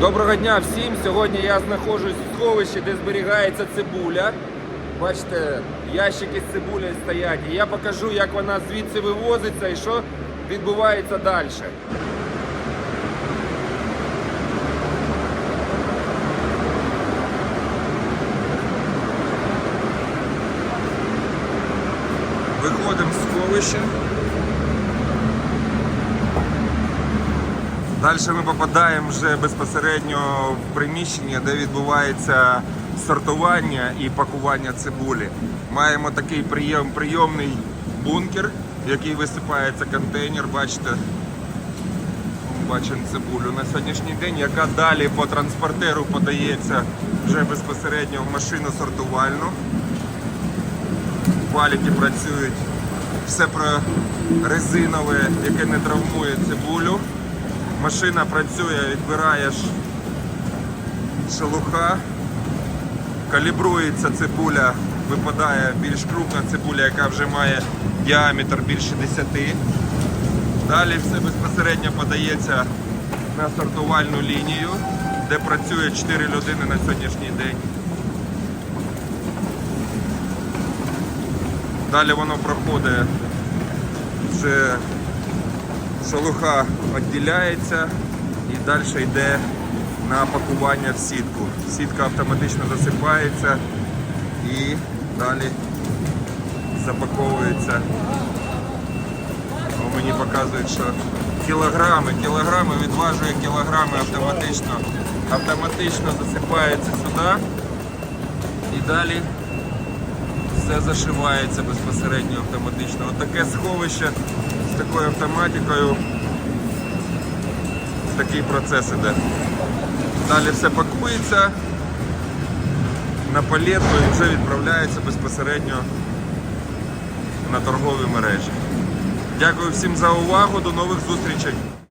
Доброго дня всім! Сьогодні я знаходжусь в сховищі, де зберігається цибуля. Бачите, ящики з цибулею стоять. І я покажу, як вона звідси вивозиться і що відбувається далі. Виходимо з сховища. Далі ми попадаємо вже безпосередньо в приміщення, де відбувається сортування і пакування цибулі. Маємо такий прийом, прийомний бункер, в який висипається контейнер. Бачите, бачимо цибулю на сьогоднішній день, яка далі по транспортеру подається вже безпосередньо в машину сортувальну. Валіки працюють все про резинове, яке не травмує цибулю. Машина працює, відбирає ш- шелуха, калібрується цибуля, випадає більш крупна цибуля, яка вже має діаметр більше 10. Далі все безпосередньо подається на сортувальну лінію, де працює 4 людини на сьогоднішній день. Далі воно проходить вже шелуха відділяється і далі йде на пакування в сітку. Сітка автоматично засипається і далі запаковується. О, мені показують, що кілограми, кілограми відважує кілограми автоматично, автоматично засипається сюди і далі все зашивається безпосередньо автоматично. Отаке сховище з такою автоматикою. Такий процес іде. Далі все пакується на палету і вже відправляється безпосередньо на торгові мережі. Дякую всім за увагу, до нових зустрічей!